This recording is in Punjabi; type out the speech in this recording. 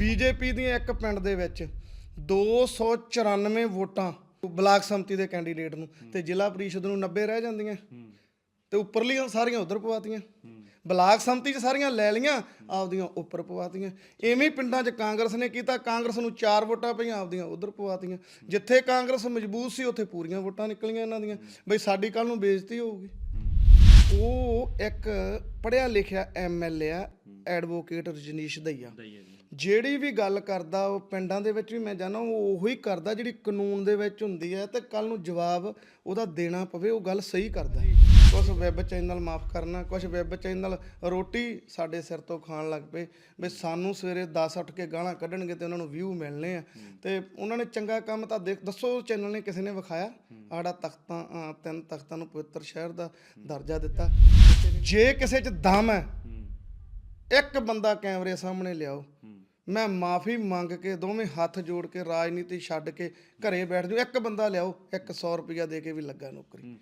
ਬੀਜੇਪੀ ਦੀਆਂ ਇੱਕ ਪਿੰਡ ਦੇ ਵਿੱਚ 294 ਵੋਟਾਂ ਬਲਾਕ ਸੰਮਤੀ ਦੇ ਕੈਂਡੀਡੇਟ ਨੂੰ ਤੇ ਜ਼ਿਲ੍ਹਾ ਪ੍ਰੀਸ਼ਦ ਨੂੰ 90 ਰਹਿ ਜਾਂਦੀਆਂ। ਤੇ ਉੱਪਰਲੀਆਂ ਸਾਰੀਆਂ ਉਧਰ ਪਵਾਤੀਆਂ। ਬਲਾਕ ਸੰਮਤੀ 'ਚ ਸਾਰੀਆਂ ਲੈ ਲੀਆਂ ਆਪਦੀਆਂ ਉੱਪਰ ਪਵਾਤੀਆਂ। ਐਵੇਂ ਪਿੰਡਾਂ 'ਚ ਕਾਂਗਰਸ ਨੇ ਕੀਤਾ ਕਾਂਗਰਸ ਨੂੰ 4 ਵੋਟਾਂ ਪਈਆਂ ਆਪਦੀਆਂ ਉਧਰ ਪਵਾਤੀਆਂ। ਜਿੱਥੇ ਕਾਂਗਰਸ ਮਜ਼ਬੂਤ ਸੀ ਉੱਥੇ ਪੂਰੀਆਂ ਵੋਟਾਂ ਨਿਕਲੀਆਂ ਇਹਨਾਂ ਦੀਆਂ। ਬਈ ਸਾਡੀ ਕੱਲ ਨੂੰ ਬੇਇੱਜ਼ਤੀ ਹੋਊਗੀ। ਉਹ ਇੱਕ ਪੜਿਆ ਲਿਖਿਆ ਐਮਐਲਏ ਆ ਐਡਵੋਕੇਟ ਰਜਨੀਸ਼ ਦਈਆ। ਜਿਹੜੀ ਵੀ ਗੱਲ ਕਰਦਾ ਉਹ ਪਿੰਡਾਂ ਦੇ ਵਿੱਚ ਵੀ ਮੈਂ ਜਾਣਾ ਉਹ ਉਹੀ ਕਰਦਾ ਜਿਹੜੀ ਕਾਨੂੰਨ ਦੇ ਵਿੱਚ ਹੁੰਦੀ ਹੈ ਤੇ ਕੱਲ ਨੂੰ ਜਵਾਬ ਉਹਦਾ ਦੇਣਾ ਪਵੇ ਉਹ ਗੱਲ ਸਹੀ ਕਰਦਾ। ਕੁਝ ਵੈਬ ਚੈਨਲ ਮਾਫ ਕਰਨਾ ਕੁਝ ਵੈਬ ਚੈਨਲ ਰੋਟੀ ਸਾਡੇ ਸਿਰ ਤੋਂ ਖਾਣ ਲੱਗ ਪਏ ਵੀ ਸਾਨੂੰ ਸਵੇਰੇ 10 ਉੱਠ ਕੇ ਗਾਲਾਂ ਕੱਢਣਗੇ ਤੇ ਉਹਨਾਂ ਨੂੰ ਵਿਊ ਮਿਲਣੇ ਆ। ਤੇ ਉਹਨਾਂ ਨੇ ਚੰਗਾ ਕੰਮ ਤਾਂ ਦੇਖ ਦੱਸੋ ਚੈਨਲ ਨੇ ਕਿਸੇ ਨੇ ਵਿਖਾਇਆ? ਆੜਾ ਤਖਤਾਂ ਤਿੰਨ ਤਖਤਾਂ ਨੂੰ ਪਵਿੱਤਰ ਸ਼ਹਿਰ ਦਾ ਦਰਜਾ ਦਿੱਤਾ। ਜੇ ਕਿਸੇ 'ਚ ਦਮ ਹੈ ਇੱਕ ਬੰਦਾ ਕੈਮਰੇ ਸਾਹਮਣੇ ਲਿਆਓ। ਮੈਂ ਮਾਫੀ ਮੰਗ ਕੇ ਦੋਵੇਂ ਹੱਥ ਜੋੜ ਕੇ ਰਾਜਨੀਤੀ ਛੱਡ ਕੇ ਘਰੇ ਬੈਠ ਜਾਓ ਇੱਕ ਬੰਦਾ ਲਿਆਓ, ਇੱਕ 100 ਰੁਪਇਆ ਦੇ ਕੇ ਵੀ ਲੱਗਾ ਨੌਕਰੀ।